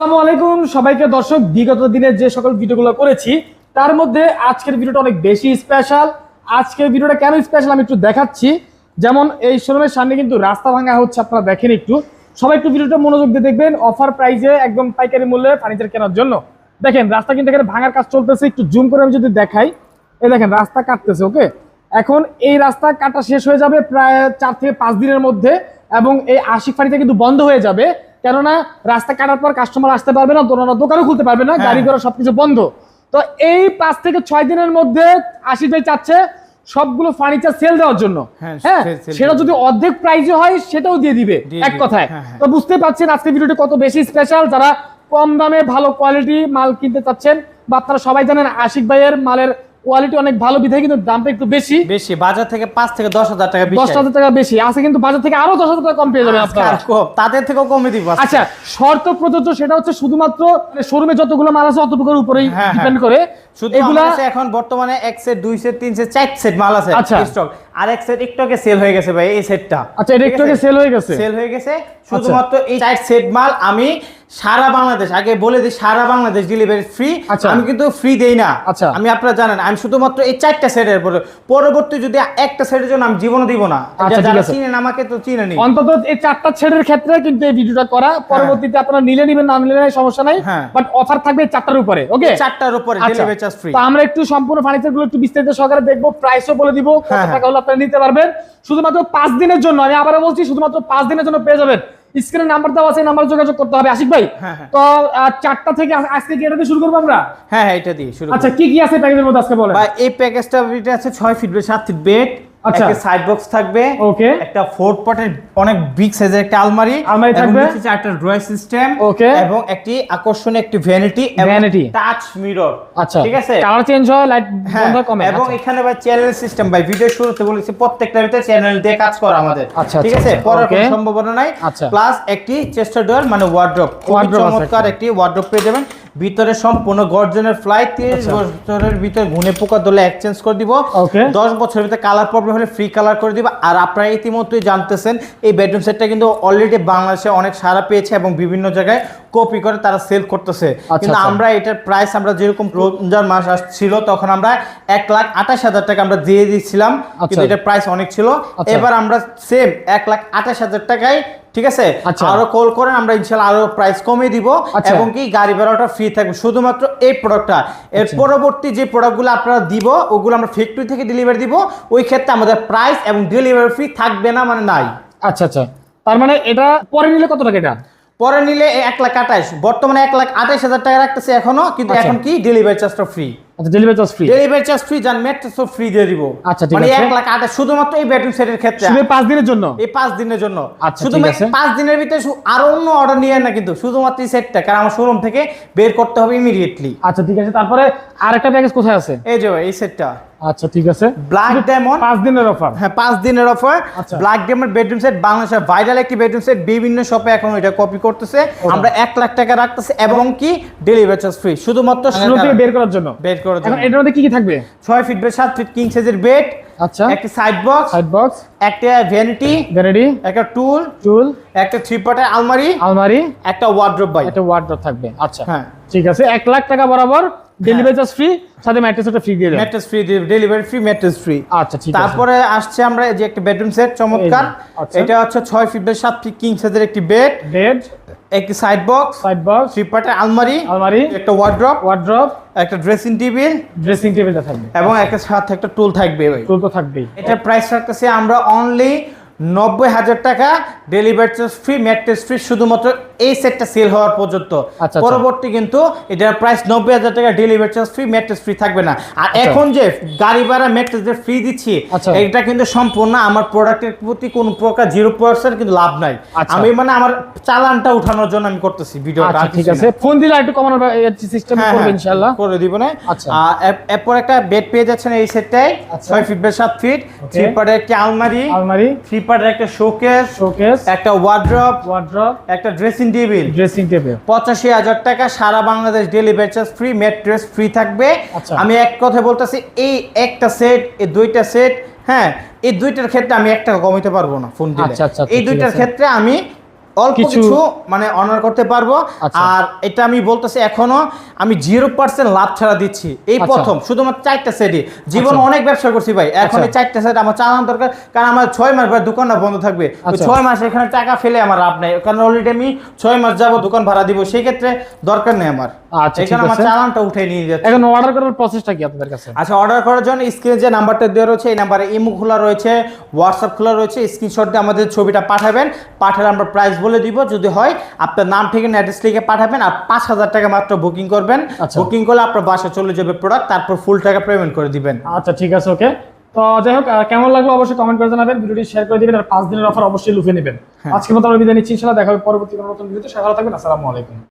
আসসালামু আলাইকুম। সবাইকে দর্শক, বিগত দিনে যে সকল ভিডিওগুলো করেছি, তার মধ্যে আজকের ভিডিওটা অনেক বেশি স্পেশাল আজকের ভিডিওটা কেন স্পেশাল আমি একটু দেখাচ্ছি। যেমন এই শোরুমের সামনে কিন্তু রাস্তা ভাঙা হচ্ছে, আপনারা দেখেন একটু। সবাই একটু ভিডিওটা মনোযোগ দিয়ে দেখবেন অফার প্রাইজে একদম পাইকারি মূল্যে ফার্নিচার কেনার জন্য। দেখেন, রাস্তা কিন্তু এখানে ভাঙার কাজ চলতেছে, একটু জুম করে আমি যদি দেখাই। এই দেখেন, রাস্তা কাটতেছে ওকে এখন এই রাস্তা কাটা শেষ হয়ে যাবে প্রায় চার থেকে পাঁচ দিনের মধ্যে এবং এই আশিক ফার্নিচার কিন্তু বন্ধ হয়ে যাবে। কেননা রাস্তা কাটার পর কাস্টমার আসতে পারবে না দোকান দোকানও খুলতে পারবে না হ্যাঁ। গাড়ি ঘোড়া সবকিছু বন্ধ। তো এই পাঁচ থেকে ছয় দিনের মধ্যে আশিক ভাই চাচ্ছে সবগুলো ফার্নিচার সেল দেওয়ার জন্য। হ্যাঁ, হ্যাঁ সেটা যদি অর্ধেক প্রাইজে হয় সেটাও দিয়ে দিবে এক কথায়। হ্যাঁ। তো বুঝতে পারছেন আজকে ভিডিওটি কত বেশি স্পেশাল যারা কম দামে ভালো কোয়ালিটি মাল কিনতে চাচ্ছেন বা আপনারা সবাই জানেন আশিক ভাইয়ের মালের কোয়ালিটি অনেক ভালো বিধায় কিন্তু দামটা একটু বেশি বেশি বাজার থেকে পাঁচ থেকে দশ হাজার টাকা দশ হাজার টাকা বেশি আছে কিন্তু বাজার থেকে আরও দশ হাজার টাকা কম পেয়ে যাবে আপনারা তাদের থেকেও কমে দিব। আচ্ছা শর্ত প্রযোজ্য সেটা হচ্ছে শুধুমাত্র শোরুমে যতগুলো মাল আছে অতটুকুর উপরেই হ্যাঁ, হ্যাঁ। ডিপেন্ড করে এগুলা এখন বর্তমানে এক সেট দুই সেট তিন সেট চার সেট মাল আছে আচ্ছা। স্টক আর এক সেট একটু আগে সেল হয়ে গেছে ভাই এই সেটটা আচ্ছা এটা একটু আগে সেল হয়ে গেছে? সেল হয়ে গেছে। শুধুমাত্র এই চার সেট মাল আমি সারা বাংলাদেশ আগে বলে দিই সারা বাংলাদেশ ডেলিভারি ফ্রি আচ্ছা। আমি কিন্তু ফ্রি দেই না। আচ্ছা। আমি আপনারা জানেন আমি শুধুমাত্র এই চারটা সেটের পরে পরবর্তী যদি একটা সেটের জন্য আমি জীবনও দিব না। আচ্ছা, যারা চিনেন আমাকে তো চিনেনি অন্তত এই চারটা ছেড়ের ক্ষেত্রে কিন্তু এই ভিডিওটা করা। পরবর্তীতে আপনারা নিলে নিবেন না নিলে নাই সমস্যা নাই। হ্যাঁ। বাট অফার থাকবে চারটার উপরে ওকে চারটার উপরে আচ্ছা। ডেলিভারি চার্জ ফ্রি তো আমরা একটু সম্পূর্ণ ফার্নিচারগুলো একটু বিস্তারিত সহকারে দেখব প্রাইসও বলে দিব কত হ্যাঁ, টাকা হলে আপনারা নিতে পারবেন। শুধুমাত্র পাঁচ দিনের জন্য আমি আবারও বলছি শুধুমাত্র পাঁচ দিনের জন্য পেয়ে যাবেন। স্ক্রিনে নাম্বার দেওয়া আছে নাম্বার যোগাযোগ করতে হবে। আশিক ভাই হ্যাঁ, হ্যাঁ। তো চারটা থেকে আজ- আজকে কি এটা দিয়ে শুরু করব আমরা? হ্যাঁ হ্যাঁ এটা দিয়ে শুরু আচ্ছা কি কি আছে প্যাকেজের মধ্যে আজকে বলেন? বা এই প্যাকেজটা এটা আছে ছয় ফিট বেড সাত ফিট বেড। একটা সাইড বক্স থাকবে Okay. একটা ফোর পটের অনেক বিগ সাইজের একটা আলমারি আলমারি থাকবে। নিচে চারটা ড্রয়ার সিস্টেম Okay. এবং একটি আকর্ষণীয় একটি ভ্যানিটি। টাচ মিরর আচ্ছা ঠিক আছে কালার চেঞ্জ হয় লাইট বন্ধ কমে এবং আচ্ছা। এখানে ভাই চ্যানেল সিস্টেম ভাই ভিডিও শুরুতে বলেছি প্রত্যেকটা ভিতরে চ্যানেল দিয়ে কাজ করা আমাদের আচ্ছা, ঠিক আচ্ছা, আছে আচ্ছা, কোনো সম্ভাবনা নাই আচ্ছা। প্লাস একটি চেস্টার ডোর মানে ওয়ার্ড্রপ চমৎকার একটি ওয়ার্ড্রপ পেয়ে যাবেন ভিতরে সম্পূর্ণ গর্জনের ফ্লাই 30 আচ্ছা। বছরের ভিতরে ঘুনে পোকা দলে এক্সচেঞ্জ করে দিব দশ বছরের ভিতরে কালার প্রবলেম হলে ফ্রি কালার করে দিব আর আপনারা ইতিমধ্যেই জানতেছেন এই বেডরুম সেটটা কিন্তু অলরেডি বাংলাদেশে অনেক সারা পেয়েছে এবং বিভিন্ন জায়গায় কপি করে তারা সেল করতেছে কিন্তু আচ্ছা। আমরা এটার প্রাইস আমরা যেরকম রমজান মাস আসছিল তখন আমরা এক লাখ আঠাশ হাজার টাকা আমরা দিয়ে দিচ্ছিলাম কিন্তু আচ্ছা। এটার প্রাইস অনেক ছিল আচ্ছা। এবার আমরা সেম এক লাখ আঠাশ হাজার টাকায় ঠিক আছে আচ্ছা। আরও কল করেন আমরা ইনশাল্লাহ আরও প্রাইস কমিয়ে দিব আচ্ছা। এবং কি গাড়ি ভাড়াটা ফ্রি থাকবে শুধুমাত্র এই প্রোডাক্টটা এর আচ্ছা। পরবর্তী যে প্রোডাক্টগুলো আপনারা দিব ওগুলো আমরা ফ্যাক্টরি থেকে ডেলিভারি দিব ওই ক্ষেত্রে আমাদের প্রাইস এবং ডেলিভারি ফ্রি থাকবে না মানে নাই আচ্ছা আচ্ছা তার মানে এটা পরে নিলে কত টাকা এটা পরে নিলে এক লাখ আঠাশ বর্তমানে এক লাখ আঠাশ হাজার টাকা রাখতেছে এখনও কিন্তু। এখন কি ডেলিভারি চার্জটা ফ্রি আচ্ছা delivery charge free delivery charge free জান মেট্রো ফ্রি দিয়ে দিব। আচ্ছা, ঠিক মানে আছে। এক লাখ আঠাশ শুধুমাত্র এই সেটের ক্ষেত্রে। শুধু এই পাঁচ দিনের জন্য? এই পাঁচ দিনের জন্য। আচ্ছা, শুধু ঠিক আছে। পাঁচ দিনের ভিতরে আরও অন্য অর্ডার নিয়ে না কিন্তু শুধুমাত্র এই সেটটা কারণ আমার শোরুম থেকে বের করতে হবে ইমিডিয়েটলি আচ্ছা ঠিক আছে। তারপরে আরেকটা প্যাকেজ কোথায় আছে? এই যে এই সেটটা আচ্ছা ঠিক আছে। ব্ল্যাক ডায়মন্ড পাঁচ দিনের অফার হ্যাঁ পাঁচ দিনের offer. Black diamond bedroom set বাংলাদেশের ভাইরাল একটি বেডরুম সেট বিভিন্ন শপে এখন এটা কপি করতেছে। আমরা এক লাখ টাকা রাখতেছি এবং কি? ডেলিভারি চার্জ ফ্রি শুধুমাত্র শুরু থেকে বের করার জন্য? বের করার জন্য। এটার মধ্যে কি কি থাকবে? ছয় ফিট বাই সাত ফিট কিং সাইজের বেড আচ্ছা। একটা সাইড বক্স সাইড বক্স একটা ভ্যানিটি ভ্যানিটি একটা টুল টুল একটা থ্রি পার্টের আলমারি আলমারি। একটা ওয়ার্ড্রব বাই। একটা ওয়ার্ডরোব থাকবে। আচ্ছা। হ্যাঁ। ঠিক আছে এক লাখ টাকা বরাবর ডেলিভারি চার্জ ফ্রি সাথে ম্যাট্রেসটা ফ্রি দিয়ে mattress free delivery free mattress free আচ্ছা ঠিক তারপরে আসছে আমরা যে একটা বেডরুম সেট চমৎকার। আচ্ছা। এটা হচ্ছে ছয় ফিট বাই সাত ফিট কিং সাইজের একটি বেড বেড একটি side box side box three পার্টের আলমারি। আলমারি। একটা ওয়ার্ড্রপ ওয়ার্ডরোব একটা ড্রেসিং টেবিল ড্রেসিং টেবিলটা থাকবে। এবং একটা সাথে একটা টুল থাকবে টুল তো থাকবেই। এটার প্রাইস রাখতেছি আমরা অনলি নব্বই হাজার টাকা delivery charge free mattress free শুধুমাত্র এই সেটটা সেল হওয়ার পর্যন্ত। আচ্ছা। পরবর্তী কিন্তু এটার প্রাইস নব্বই হাজার টাকা delivery charge free mattress free থাকবে না। আর এখন যে গাড়ি ভাড়া ম্যাট্রেস যে ফ্রি দিচ্ছি আচ্ছা। এটা কিন্তু সম্পূর্ণ আমার প্রোডাক্টের প্রতি কোনো প্রকার জিরো পার্সেন্ট কিন্তু লাভ নাই। আচ্ছা। আমি মানে আমার চালানটা উঠানোর জন্য আমি করতেছি ভিডিওটা আচ্ছা ঠিক আছে। ফোন দিলে একটু কমানোর সিস্টেম হ্যাঁ, করবে হ্যাঁ, ইনশাআল্লাহ। করে দিব না। আচ্ছা। আর এর- এরপর একটা বেড পেয়ে যাচ্ছেন এই সেটটাই আচ্ছা। ছয় ফিট বাই সাত ফিট থ্রি পার্টের একটি আলমারি। আলমারি। থ্রি পার্টের একটা শোকেস শোকেস একটা ওয়ার্ড্রপ ওয়ার্ড্রপ একটা ড্রেসিং টেবিল ড্রেসিং টেবিল পঁচাশি হাজার টাকা সারা Bangladesh delivery charge free mattress free থাকবে। আচ্ছা। আমি এক কথা বলতেছি এই একটা সেট এই দুইটা সেট হ্যাঁ এই দুইটার ক্ষেত্রে আমি একটা টাকা কমাইতে পারব না ফোন দিলে। আচ্ছা, আচ্ছা, এই দুইটার ক্ষেত্রে আমি অল্প কিছু- মানে অনার করতে পারব। আচ্ছা। আর এটা আমি বলতেছি এখনও আমি জিরো পার্সেন্ট লাভ ছাড়া দিচ্ছি। এই আচ্ছা। প্রথম শুধুমাত্র চারটা সেটই জীবন আচ্ছা। অনেক ব্যবসা করছি ভাই। এখন এই। চারটা সেট আমার চালানো দরকার কারণ আমার ছয় মাস ভাই দোকানটা বন্ধ থাকবে। ছয় মাস এখানে টাকা ফেলে আমার লাভ নেই। কারণ অলরেডি আমি ছয় মাস যাব দোকান ভাড়া দিব সেই ক্ষেত্রে দরকার নেই আমার। আচ্ছা, এখানে আমার চালানটা উঠে নিয়ে যাচ্ছে। এখন অর্ডার করার প্রসেসটা কি আপনাদের কাছে? আচ্ছা অর্ডার করার জন্য স্ক্রিনে যে নাম্বারটা দেওয়া রয়েছে এই নাম্বারে ইমো খোলা রয়েছে হোয়াটসঅ্যাপ খোলা রয়েছে স্ক্রিনশট দিয়ে আমাদের ছবিটা পাঠাবেন। পাঠালে আমরা প্রাইস বলে দিব যদি হয় আপনার নাম ঠিকানা অ্যাড্রেস লিখে পাঠাবেন আর পাঁচ হাজার টাকা মাত্র বুকিং করবেন। আচ্ছা। বুকিং করলে আপনার বাসা চলে যাবে প্রোডাক্ট তারপর ফুল টাকা পেমেন্ট করে দিবেন। আচ্ছা ঠিক আছে ওকে তো যাই হোক কেমন লাগল অবশ্যই কমেন্ট করে জানাবেন ভিডিওটি শেয়ার করে দিবেন আর পাঁচ দিনের অফার অবশ্যই লুফে নেবেন। আজকে আজকের মতো আমরা বিদায় নিচ্ছি ইনশাআল্লাহ দেখা হবে পরবর্তী কোনো নতুন ভিডিওতে। সকালে ভালো থাকবেন আসসালামু আলাইকুম।